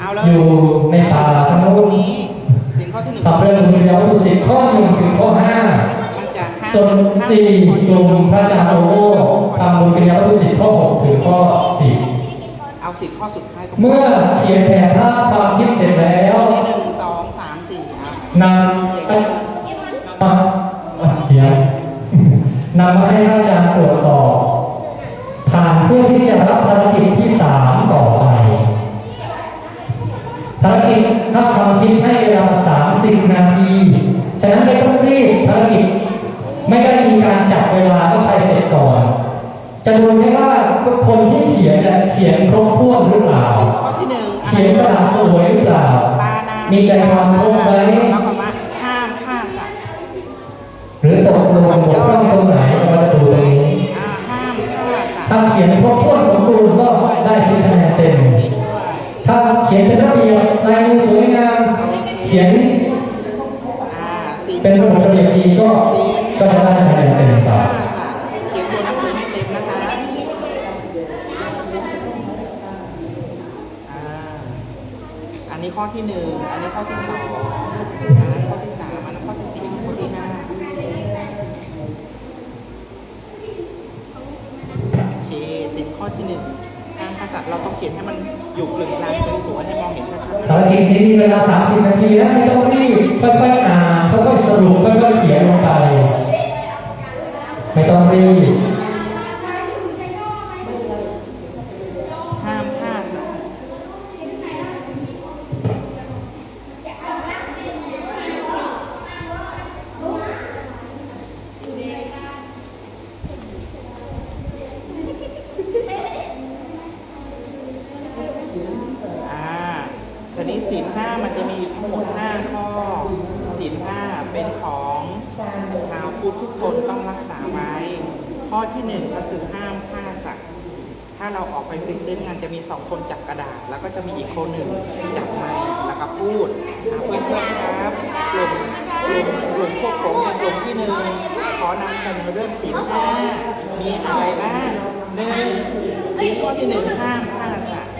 เอาแล้วอยู่ในป่าทั้งตนู้รงนนี้สิ่งข้อที่หนึ่งตับเรื่องมีแล้วสิบข้อหนึ่งถึงข้อห้ามันจะห้ามส่วนสี่กลุ่มพระอาจารย์โอโก้ทำบุญกิริยาวัตถุสิบข้อหกถึงข้อสิบเอาสิบข้อสุดท้ายก็เมื่อเขียนแผนภาพความคิดเสร็จแล้วข้อที่หนึ่งสองสามสี่ครับนำมาเสียงนำมาให้พระอาจารย์ตรวจสอบผ่านเพื่อที่จะรับภารกิจที่สามต่อไป ภารกิจถ้าความคิดให้เวลาสามสิบนาที ฉะนั้นไม่ต้องรีบภารกิจไม่ได้มีการจับเวลาก็ไปเสร็จก่อน จะดูแค่ว่าคนที่เขียนเนี่ยเขียนครบถ้วนหรือเปล่า เขียนสระสวยหรือเปล่า มีใจความครบไหมห้ามฆ่าสัตว์หรือตกลงบกพร่องตรงไหน บียบลายมือสวยงามเขียนเป็นระบบระเบียบดีก็ก็จะได้คะแนนเต็มไปฆ่าเขียนตัวหนังสือให้เต็มนะคะอันนี้ข้อที่หนึ่งอันนี้ข้อที่สองอันนั้ข้อที่สามอันนั้ข้อที่สี่ข้อที่ห้าโอเคสิบข้อที่หนึ่ง ษัตริย์เราต้องเขียนให้มันอยู่กลึงกลางสวยๆให้มองเห็นชัดๆภารกิจนี้นี่เวลา 30 นาทีนะไม่ต้องรีบค่อยๆอ่านค่อยๆสรุปค่อยๆเขียนลงไป ไม่ต้องรีบ ห้ามฆ่าสัตว์อ่าทีนี้ศีลห้ามันจะมีทั้งหมดห้าข้อศีลห้าเป็นของุทุกคนต้องรักษาไว้ ข้อที่หนึ่งก็คือห้ามฆ่าสัตว์ ถ้าเราออกไปพรีเซนต์งานจะมีสองคนจับกระดาษ แล้วก็จะมีอีกคนหนึ่งจับไมค์แล้วก็พูดอ่าเพื่อนครับกลุ่มกลุ่มกลุ่มพวกผมเป็นกลุ่มที่หนึ่งขอนำเสนอเรื่องศีลห้ามีอะไรบ้างหนึ่งศีลข้อที่หนึ่งห้ามฆ่าสัตว์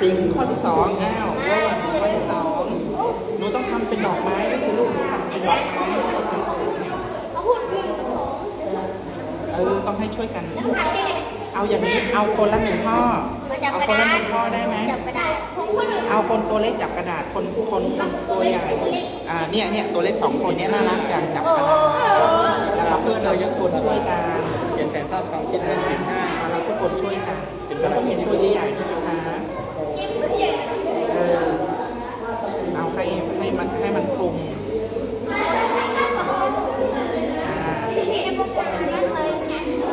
ศีลข้อที่สองอ้าวเริ่มข้อที่สองหนูต้องทำเป็นดอกไม้ด้วยสิลูกหนูทำเป็นดอกไม้สวย ๆเออต้องให้ช่วยกัน เอาอย่างนี้เอาคนละหนึ่งข้อเอาคนละหนึ่งข้อได้ไหมจับกระดาษเอาคนตัวเล็กจับกระดาษคนคนคนตัวใหญ่อ่าเนี่ยเนี่ยตัวเล็กสองคนเนี้น่ารักจังจับกระดาษแล้วเราเพื่อนเราทุกคนช่วยกันเขียนแผนภาพความคิดให้สิบห้าเราทุกคนช่วยกันแล้วต้องเห็นตัวใหญ่ๆด้วยนะคะเออเอาให้ให้มันให้มันคลุมอ่า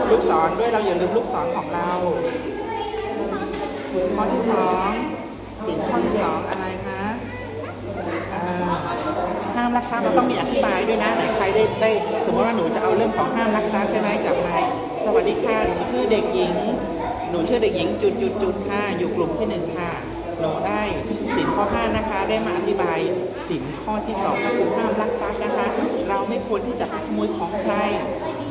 ลูกศรด้วยเราอย่าลืมลูกศรของเราข้อที่สองสิ่งข้อที่สองอะไรคะห้ามรักทรัพย์เราต้องมีอธิบายด้วยนะไหนใครได้ได้สมมติว่าหนูจะเอาเรื่องของห้ามรักทรัพย์ใช่ไหมจับไมค์สวัสดีค่ะหนูชื่อเด็กหญิง หนูชื่อเด็กหญิงจุดจุดจุดค่ะอยู่กลุ่มที่หนึ่งค่ะ หนูได้สินข้อห้านะคะได้มาอธิบายสินข้อที่สองก็คือห้ามลักทรัพย์นะคะ เราไม่ควรที่จะไปขโมยของใคร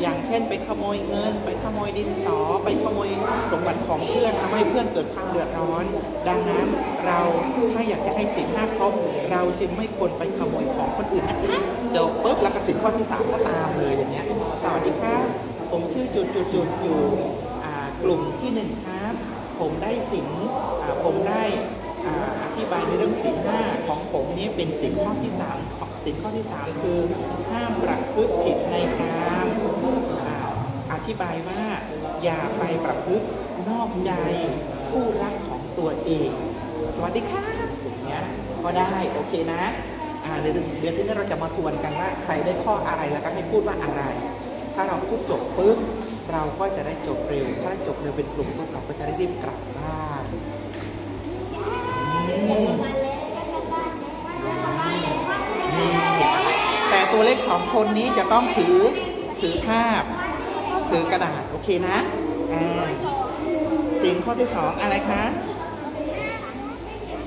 อย่างเช่นไปขโมยเงิน ไปขโมยดินสอ ไปขโมยสมบัติของเพื่อนทำให้เพื่อนเกิดความเดือดร้อน ดังนั้นเราถ้าอยากจะให้สินห้าครบเราจึงไม่ควรไปขโมยของคนอื่นนะคะเดี๋ยวปุ๊บแล้วก็สินข้อที่สามก็ตามเลยอย่างเงี้ยสวัสดีครับผมชื่อจุดจุดจุดอยู่กลุ่มที่หนึ่งครับ ผมได้สินอ่าผมได้อธิบายในเรื่องสินห้าของผมนี้เป็นสินข้อที่สามของสินข้อที่สามคือห้ามประพฤติผิดในการอธิบายว่าอย่าไปประพฤตินอกใจผู้รักของตัวเอง สวัสดีค่ะอย่างเงี้ยก็ได้โอเคนะเดี๋ยวเดี๋ยวที่นี้เราจะมาทวนกันว่าใครได้ข้ออะไรแล้วก็ให้พูดว่าอะไร ถ้าเราพูดจบปุ๊บ เราก็จะได้จบเร็ว ถ้าจบเร็วเป็นกลุ่มปุ๊บเราก็จะได้รีบกลับบ้านแต่ตัวเลขสองคนนี้จะต้องถือถือภาพถือกระดาษโอเคนะอ่าสิ่งข้อที่สองอะไรคะ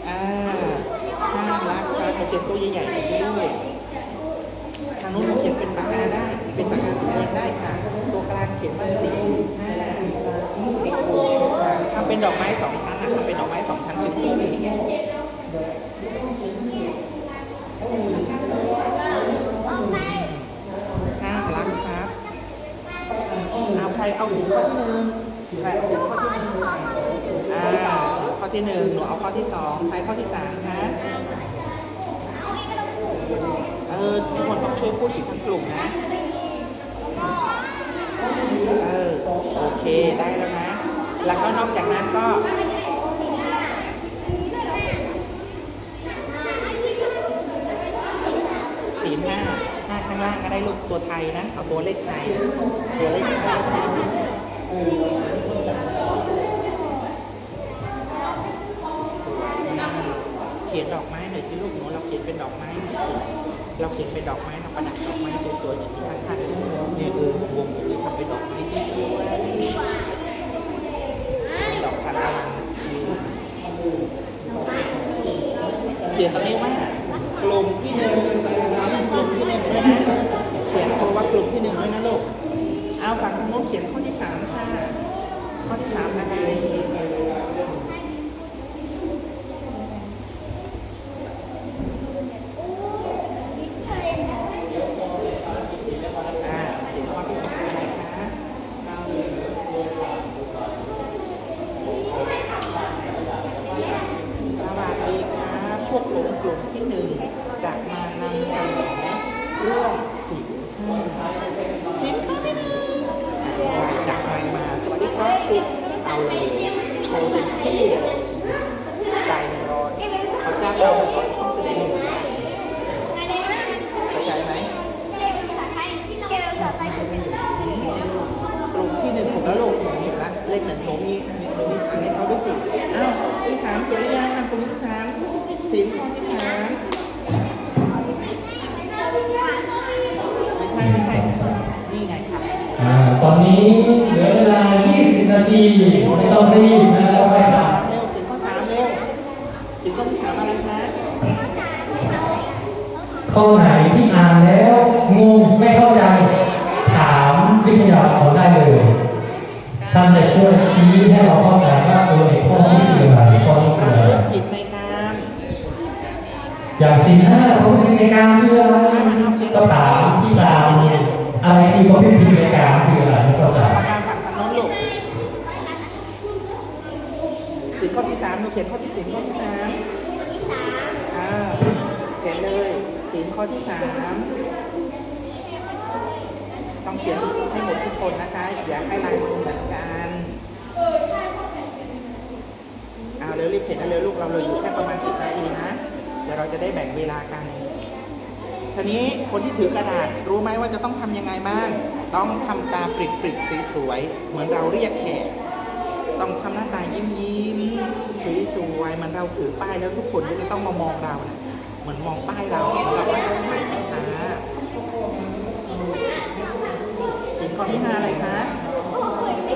อ่าห้ามลักทรัพย์เราเขียนตัวใหญ่ๆไปสิลูกทางนู้น เป็นปากกาสีแดงได้ค่ะ ตัวกลางเขียนว่าสี่าทำเป็นดอกไม้สองชั้นนะทำเป็นดอกไม้สองชั้นชิ้นสีห้าลักทรัพเอาใครเอาสินข้อที่หนึ่งใครเอาสข้อที่หนึ่งอ่าข้อที่หนึ่งหนูเอาข้อที่สองใครข้อที่สามนะเออทุกคนต้องช่วยพูดสิทั้งกลุ่มนะ เออโอเคได้แล้วนะ แล้วก็นอกจากนั้นก็สีหน้าหน้าข้างล่างก็ได้ลูกตัวไทยนะ เอาตัวเลขไทยตัวเลขไทยเขียนดอกไม้หน่อยที่ลูกหนูเราเขียนเป็นดอกไม้หน่อยสิ เราเขียนเป็นดอกไม้เราประดับดอกไม้สวยๆหน่อยสิข้างๆเนี่ยเออวงตรงนี้ทำเป็นดอกไม้สวยๆดอกทานตะวันเขียนตรงนี้ว่ากลุ่มที่หนึ่งกลุ่มที่หนึ่งด้วยนะเขียนตัวว่ากลุ่มที่หนึ่งด้วยนะลูกเอาฝั่งทางโน้นเขียนข้อที่สามค่ะข้อที่สามอะไร อ่าเดี๋ยวข้อที่สามนะคะสวัสดีครับพวกผมกลุ่มที่หนึ่งจะมานำเสนอเรื่องสิบห้าสิบข้อที่หนึ่งจากใครมา สวัสดีครับคุณเอาเลยโชว์เต็มที่เลยใจร้อนเขาจ้างเราไปก่อนต้องแสดงเข้าใจไหม กลุ่มที่หนึ่งถูกแล้วลูกหนูเห็นละเลขหนึ่งหนูมีหนูมีอันนี้เขาด้วยสิอ้าวที่สามเขียนหรือยังอะกลุ่มที่สามสิบข้อที่สามไม่ใช่ไม่ใช่ นี่ไงครับอ่าตอนนี้เหลือเวลา 20 นาทีไม่ต้องรีบนะเราไปข้อถาสามมเร็วสิบข้อสามเร็วสิบข้อที่สามอะไรคะข้อไหนที่อ่านแล้วงงไม่เข้าใจถามวิทยากรได้เลยท่านจะช่วยชี้ให้เราเข้าใจว่าเออไอ้ข้อนี้คืออะไรข้อนี้ปคือระอะไรพฤติผิดในการอย่างสิ่งห้าเขาพิในการคืออะไรก็ถามที่ตาม อะไรคือเขาพิในการคืออะไรไม่เข้าใจประการฝั่งทางโน้นลูกสิบข้อที่สามหนูเขียนข้อที่สิบข้อที่สามอ่าเขียนเลยศีลข้อที่สามต้องเขียนให้หมดทุกคนนะคะ อย่าให้ลายมือเหมือนกันเอาเร็วรีบเขียนเร็วลูกเราเลยอยู่แค่ประมาณสิบนาทีนะ เดี๋ยวเราจะได้แบ่งเวลากัน ทีนี้คนที่ถือกระดาษรู้ไหมว่าจะต้องทำยังไงบ้าง ต้องทำตาปริบปริบสวยๆเหมือนเราเรียกแขกต้องทำหน้าตายิ้มยิ้มสวยสวยๆมันเราถือป้ายแล้วทุกคนก็จะต้องมามองเราเหมือนมองป้ายเราแล้วเราก็ขายสินค้าสินข้อที่ห้าอะไรคะ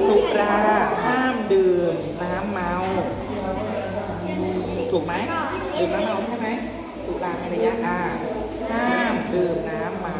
สุราห้ามดื่มน้ำเมา ถูกไหมดื่มน้ำเมาใช่ไหมสุราในระยะอ่าห้ามดื่มน้ำเมา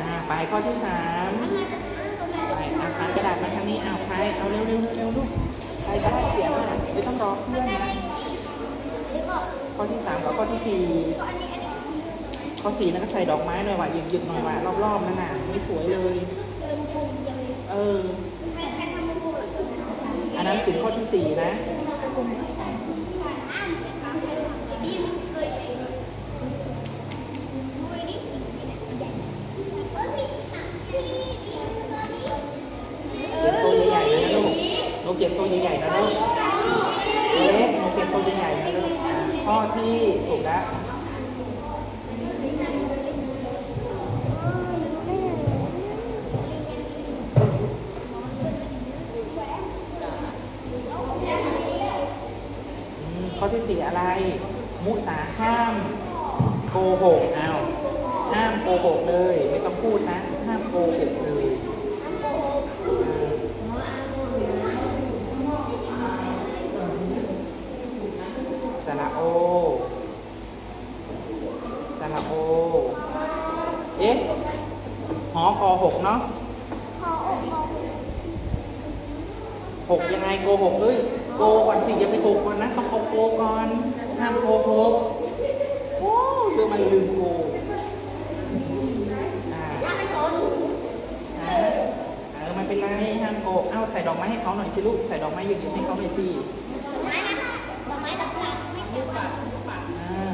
อ่าไปข้อที่สามไปอาคารกระดาษมาทางนี้เอาใครเอาเร็วเร็วเร็วลูกใครก็ได้เขียนมาไม่ต้องรอเพื่อนนะ ข้อที่สามกับข้อที่สี่ข้อสี่นั่นก็ใส่ดอกไม้หน่อยว่ะหยิบหยิบหน่อยว่ะรอบๆนั่นน่ะไม่สวยเลย เอออันนั้นสินข้อที่สี่นะเขียนตัวใหญ่ๆนะลูกหนูเขียนตัวใหญ่ๆนะลูกตัวเล็กหนูเขียนตัวใหญ่ๆนะลูกอ่า ข้อที่ถูกแล้วข้อที่สี่อะไร มุสาห้ามโกหกเอาห้ามโกหกเลย ไม่ต้องพูดนะ ห้ามโกหกเลยสระโอสระโอ หอ กอหกเนาะพออกพอหกยังไงโกหกเอ้ยโกก่อนสิอย่าไปโกก่อนนะต้องเอาโกก่อนห้ามโกหกโอ้เรื่องมันลืมโกอ่าถ้าไม่สนอ่าเออมันเป็นไรห้ามโกเอ้าใส่ดอกไม้ให้เขาหน่อยสิลูกใส่ดอกไม้ยืนๆให้เขาหน่อยสิไม้นะดอกไม้ดอกกุหลาบไม่เกี่ยวกันอ่า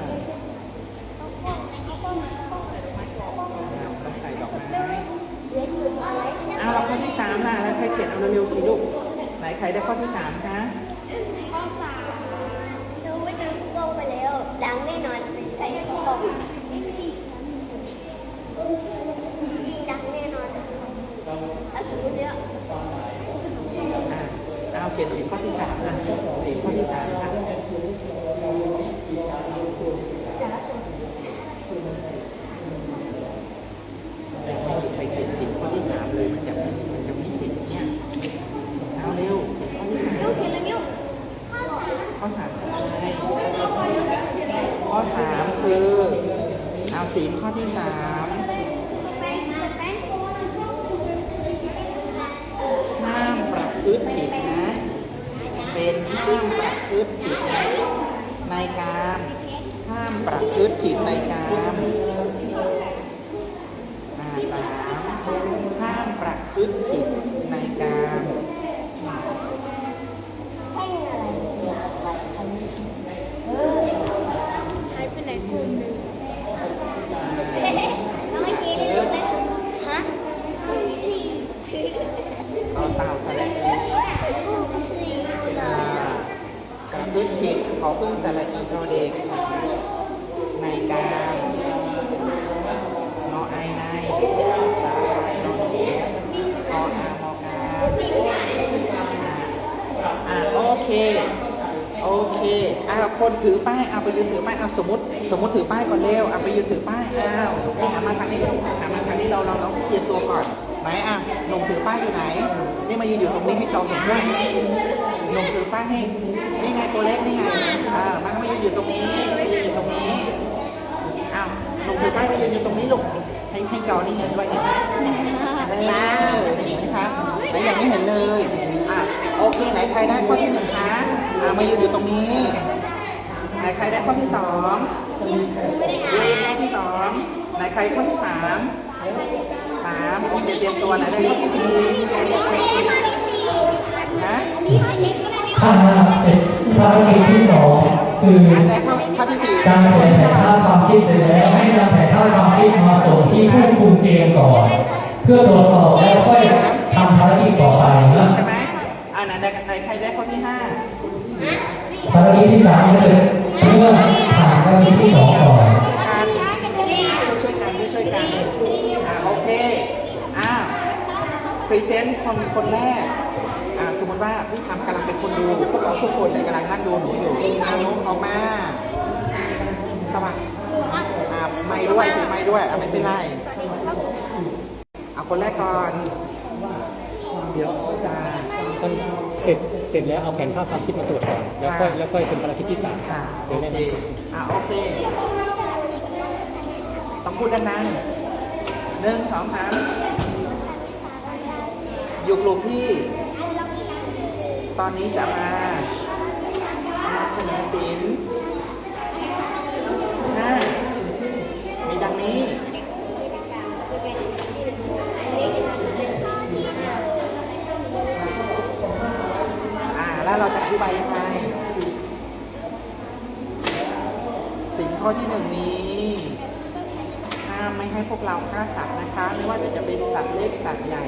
ต้องต้องต้อง ต้องใส่ดอกไม้ เล็กหรือไม้ อ้าวเราข้อที่สามล่ะแล้วใครเขียนเอาเร็วๆสิลูกไหนใครได้ข้อที่สามคะข้อสามดูไม่ดูลงไปแล้ว ดังแน่นอนใส่กล่องยิ่งดังแน่นอนถ้าสมมติเนี่ยอ่าเอาเขียนสีข้อที่สามอะสีข้อที่สามค่ะ แต่ละคน ยังไม่มีใครเขียนสีข้อที่สามเลยมันจะไม่มันจะมีสิทธิ์เนี่ยเอาเร็วสีข้อที่สาม นิ้วเขียนแล้วนิ้วข้อสาม ข้อสามคืออะไรข้อสามคือเอาศีลข้อที่สาม แป้งแป้ง ห้ามประพฤติผิดนะ เป็นห้ามประพฤติผิดในการห้ามประพฤติผิดในการอ่าสามห้ามประพฤติผิดในการ แป้งอะไรเออหายไปไหนคนหนึ่งน้องจีนรู้ไหมฮะข้อสี่ถือ ต่อเต่าสระอี ข้อสี่เหรอ ประพฤติผิดขอพึ่งสระอีทอเด็ก ในการนอไอในสาระนอหนูอออามอกาอ่าโอเค โอเคอ้าวคนถือป้ายเอาไปยืนถือป้ายเอา สมมติสมมติถือป้ายก่อนเร็วเอาไปยืนถือป้ายอ้าวนี่หันมาทางนี้หันมาทางนี้เราเราเราเคลียร์ตัวก่อนไหนอะหนุ่มถือป้ายอยู่ไหน นี่มายืนอยู่ตรงนี้ให้จอเห็นด้วยหนุ่มถือป้ายให้นี่ไงตัวเล็กนี่ไงอ่ามามายืนอยู่ตรงนี้มายืนอยู่ตรงนี้อ้าวหนุ่มถือป้ายมายืนอยู่ตรงนี้ลูกให้ให้จอนี่เห็นด้วยเห็นไหมว้าวเห็นไหมคะไหนยังไม่เห็นเลยอะโอเคไหนใครได้ข้อที่หนึ่งคะอ่ามายืนอยู่ตรงนี้ไหน ใครได้ข้อที่สองยืนข้อที่สองไหนใครข้อที่สามสามโอเคเตรียมตัวไหนได้ข้อที่สี่นะถ้าเสร็จภารกิจที่สองคืออะได้ข้อข้อที่สี่การเผยแผ่ภาพความคิดเสร็จแล้วให้นำแผ่นภาพความคิดมาส่งที่ผู้คุมเกมก่อน เพื่อตรวจสอบแล้วค่อยทำภารกิจต่อไปนะใช่ไหมอ่าไหนได้ไหนใครได้ข้อที่ห้าภารกิจที่สามก็คือเมื่อผ่านภารกิจ ที่สองก่อนช่วยกันช่วยกันอ่าโอเคอ่าพรีเซนต์คนคนแรกอ่าสมมติว่าพี่ทำกำลังเป็นคนดูพวกเราทุกคนเนี่ยกำลังนั่งดูหนูอยู่อานุออกมาสวัสดีอ่าไม่ด้วยถือไม่ด้วยอ่าไม่เป็นไรเอาคนแรกก่อนเดี๋ยวจะมันเสร็จ เสร็จแล้วเอาแผนภาพความคิดมาตรวจก่อนแล้วค่อยแล้วค่อยเป็นภารกิจที่สามค่ะโอเดี๋ยวแนะเคนำอ่าโอเค ต้องพูดดังๆหนึ่งสองสามอยู่กลุ่มที่ ตอนนี้จะมานำเสนอศิลป์ห้ามีดังนี้ อ่า แล้วเราจะอธิบายยังไงสิ่งข้อที่หนึ่งนี้ห้ามไม่ให้พวกเราฆ่าสัตว์นะคะ ไม่ว่าจะจะเป็นสัตว์เล็กสัตว์ใหญ่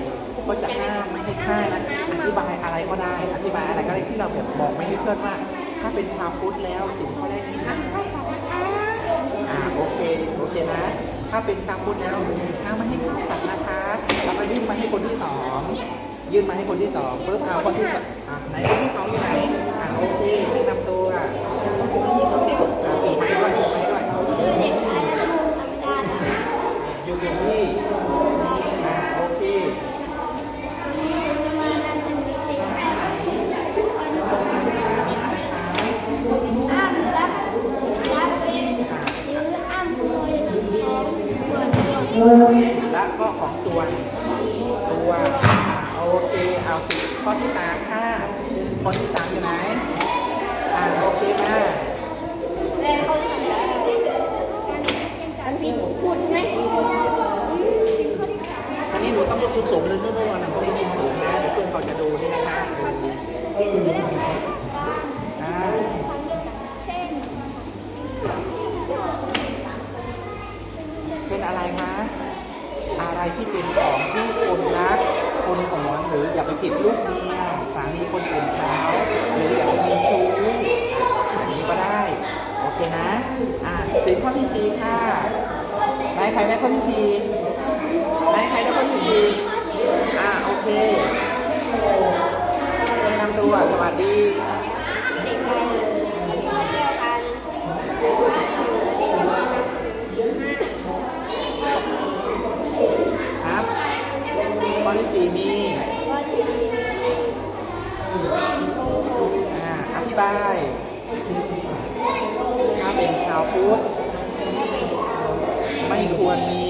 ก็จะห้ามไม่ให้ฆ่านะอธิบายอะไรก็ได้ อธิบายอะไรก็ได้ที่เราแบบบอกไม่ให้เพื่อนว่า ถ้าเป็นชาวพุทธแล้วสิ่งข้อแรกนี้ห้ามฆ่าสัตว์นะคะอ่าโอเคโอเคนะ ถ้าเป็นชาวพุทธแล้วห้ามไม่ให้ฆ่าสัตว์นะคะแล้วก็ยื่นมาให้คนที่สอง ยื่นมาให้คนที่สองปุ๊บเอาคนที่สองอะไหนคนที่สองอยู่ไหนอะโอเคแนะนำตัวอะปีกไม้ด้วยอีกไม้ด้วยอยู่ตรงที่อ่าโอเค ห้ามรับรับเป็นหรือห้ามโดยของส่วนรวม และก็ของส่วนตัวอ่าโอเคเอาสิข้ อที่สามค่ะข้อที่สามอยู่ไหน อ่าโอเคมามันพี่พูดใช่ไหมอันนี้หนูต้องยกขึ้นสูงเลยด้วยด้วยวันนั้นต้องยกขึ้นสูงนะเดี๋ยวเพื่อนเขาจะดูนี่นะคะอ่าเช่นอะไรคะ อะไรที่เป็นของที่คนรัก คนหวงหรืออย่าไปผิดลูกเมียสามีคนอื่นเขาหรืออย่าไปมีชู้อันนี้ก็ได้ โอเคนะ อ่าสินข้อที่สี่ค่ะนายใครได้ข้อที่สี่นายใครได้ข้อที่สี่อ่าโอเคแนะนำตัวสวัสดี เด็กชายข้อเดียวกันเด็กชายหนังสือห้าครับ ข้ อที่สี่มีข้อที่สี่โกหกอ่าอธิบายถ้าเป็นชาวพุทธไม่ควรมี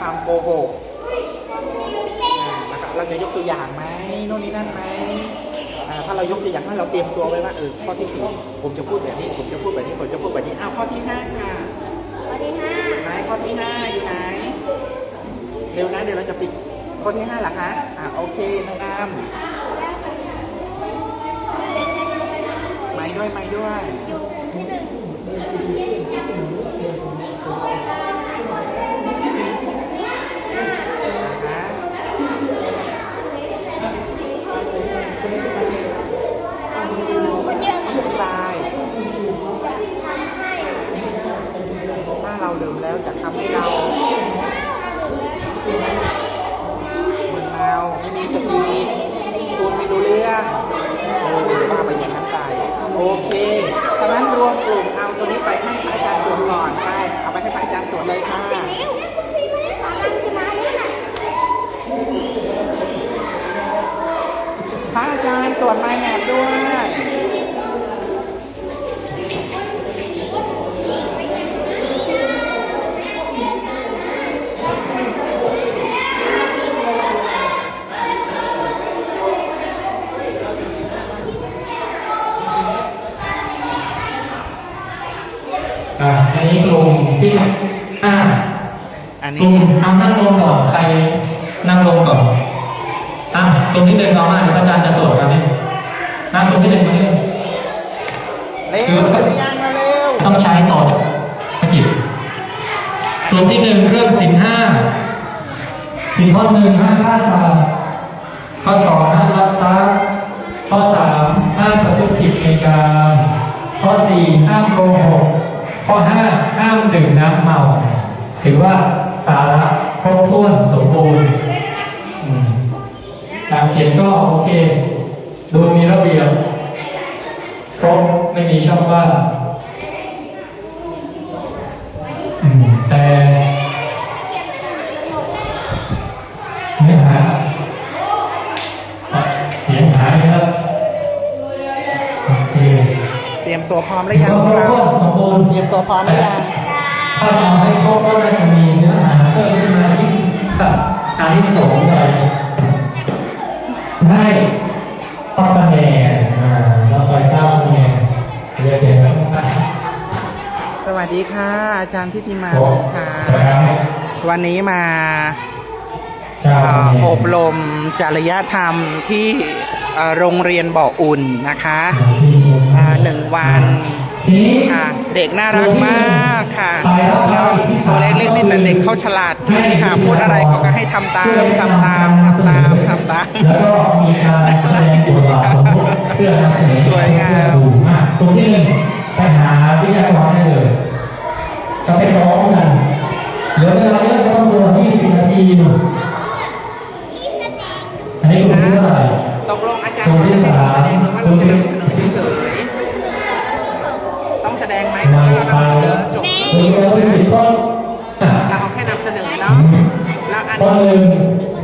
คำโกหกอ่านะครับเราจะยกตัวอย่างไหมโน่นนี่นั่นไหมอ่าถ้าเรายกตัวอย่างให้เราเตรียมตัวไว้ว่าเออข้อที่สี่ผมจะพูดแบบนี้ ผมจะพูดแบบนี้ผมจะพูดแบบนี้อ้าวข้อที่ห้าค่ะข้อที่ห้าไหนข้อที่ห้าอยู่ไหน เร็วนะเดี๋ยวเราจะปิดข้อที่ห้าหรอคะอ่าโอเคน้องอามไม่ด้วยไม่ด้วย ที่หนึ่ง นะคะ คนเดียว อ ค่ะ ธิบาย ทำให้ ถ้าเราดื่มแล้วจะทำให้เรามึนเมาไม่มีสติพูดไม่รู้เรื่องเออว่าไปอย่างนั้นไป โอเคถ้างั้นรวมกลุ่มเอาตัวนี้ไปให้พระอาจารย์ตรวจก่อนไป เอาไปให้พระอาจารย์ตรวจเลยค่ะ สารังจะมาแล้วน่ะ พระอาจารย์ตรวจไม้แมบด้วย อะอันนี้กลุ่มที่อ่า อัน กลุ่ นี้ มเอานั่งลงก่อนใครนั่งลงก่อนอะกลุ่มที่หนึ่งเอามาเดี๋ยวอาจารย์จะตรวจกันนี่นั่งกลุ่มที่หนึ่งมาเนี่ย เร็วสัญญาณมาเร็ว ต้องใช้ต่อภกิจกลุ่มที่หนึ่งเรื่องสินห้าสินข้อหนึ่งห้ามฆ่าสัตว์ข้อส องห้ามลักข้อสามห้ามประพฤติผิดในการข้อสี่ห้ามโกหกข้อห้าห้ามดื่มน้ำเมา ถือว่าสาระครบถ้วนสมบูรณ์การเขียนก็โอเค ดูมีระเบียบครบไม่มีช่องว่างแต่ ตรียมตัวพร้อมหรือยังพวกเราสมบูรณ์เตรียมตัวพร้อมหรือยังถ้าเราให้ครบก็น่าจะมีเนื้อหาเพิ่มขึ้นมาที่แบบอันที่สองหน่อยให้ต้อคะแนนอ่าแล้วคอยตั้งคะแนนเรียกเรียนแล้วสวัสดีค่ะ อาจารย์พิติมาโอ้วิชาครับวันนี้มาเก้าเอ่คะอแนนอบรมจริยธรรมที่เอ่อโรงเรียนบ่ออุ่นนะคะอ่า หนึ่งวันทีนี้ค่ะ เด็กน่ารักมากค่ะแล้วตัวเล็กๆนี่แต่เด็กเขาฉลาดจริงค่ะ พูดอะไรเขาก็ให้ทำตามทำตามทำตามทำตามแล้วก็มีการแสดงบทบาทสมมติเพื่อนำเสนอสวยงามดูมากตรงที่หนึ่งไปหาวิทยากรได้เลยจะไปซ้อมกันเหลือเวลาเยอะก็ต้องรวม20นาทีอันนี้กลุ่มที่เท่าไหร่ตกลงอาจารย์เขาจะให้เราแสดงหรือว่าเราจะนำเสนอเฉย ข้อเราเอาแค่นำเสนอเนาะแล้วอันข้อหนึ่ง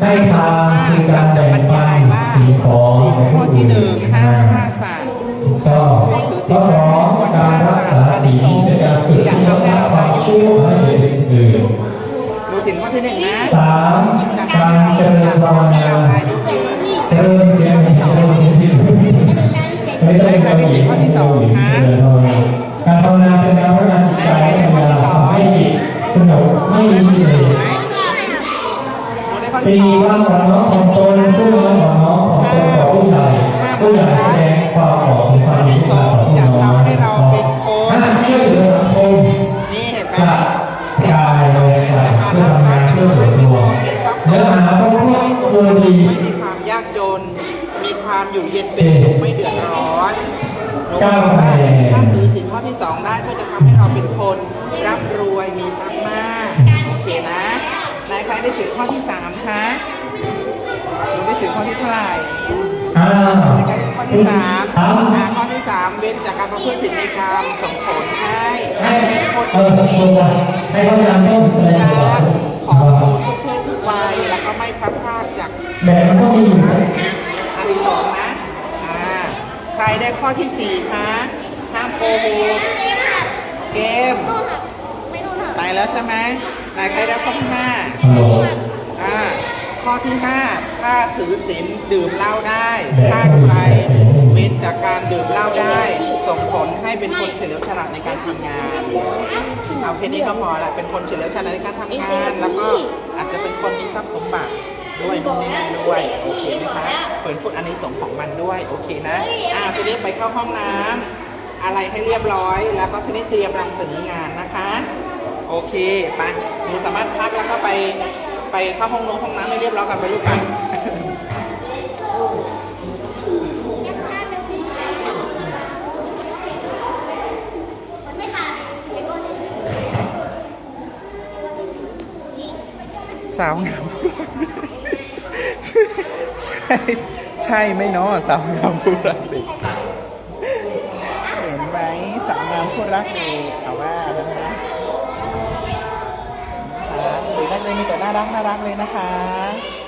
ให้ทางคือการแบ่งปันสิ่งของสิ่งข้อที่หนึ่งห้ามฆ่าสัตว์ก็ข้อสองการรักษาศีลด้วยการฝึกที่ทำให้เราไม่ผู้ให้อื่นสินข้อที่หนึ่งนะสามการเจริญภาวนาเจริญเสียงเจริญเสียงที่ไม่ได้เป็นข้อที่สองการภาวนาเป็นการพัฒนาจิตใจ ไม่ดูมีกิเลองสไหมดูได้ข้อที่สี่วามอ่อนน้อมของตนผู้น้อยอ่อนน้อมของตนต่อผู้ใหญ่ผู้ใหญ่แสดงความออกถึงความดีต่อผู้น้อยห้ามช่วยเหลือสังคมนี่เห็นไหมกับกายเลยครับเพื่อทำงานเพื่อส่วนรวมเนื้อหาพระพุทธโดยดีไม่มีความยากจน มีความอยู่เย็นเป็นสุขไม่เดือดร้อนหนูบอกว่าถ้าถือสินข้อที่สองได้ก็จะทำให้เราเป็นคนร่ำรวยมีทรัพย์มาก เคนะนายใครได้สินข้อที่สามคะหนูได้สินข้อที่เท่าไหร่อ้าวในการข้อที่สามครับอ่าข้อที่สามเว้นจากการประพฤติผิดในกรรมส่งผลให้ให้เป็นคนเออตัวให้เขาจำต้องแสดงตัวของคุณทุกเพศทุกวัยแล้วก็ไม่พลัดพรากจากแบบมันก็มีอยู่นะอันที่สองนะอ่าใครได้ข้อที่สี่คะห้ามโกหกเกมไม่รู้ค่ะไปแล้วใช่ไหม นายใครได้ข้อที่ห้าฮัลโหล อ่าข้อที่ห้าถ้าถือศีลดื่มเหล้าได้แบบถ้าใครเว้นจากการดื่มเหล้าได้ ส่งผลให้เป็นคนเฉลียวฉลาดในการทำงานเอาแค่นี้ก็พอละเป็นคนเฉลียวฉลาดในการทำงาน แล้วก็อาจจะเป็นคนมีทรัพย์สมบัติด้วยนู่นนี่นั่นด้วยโอเคไหมคะเปิดพูดอันนี้สงส์ของมันด้วยโอเคนะอ่าทีนี้ไปเข้าห้องน้ำอะไรให้เรียบร้อย แล้วก็ทีนี้เตรียมนำเสนองานนะคะ โอเคไปหนูสามารถพักแล้วก็ไปไปเข้าห้องน้ำห้องน้ำให้เรียบร้อยกันไปลูกไปไม่ค่ะไอ้ก้อนที่สี่สาวงามใช่ใช่ไหมเนาะสาวงามผู้รักเด็กเห็นไหมสาวงามผู้รักเด็ก มีแต่น่ารักน่ารักเลยนะคะ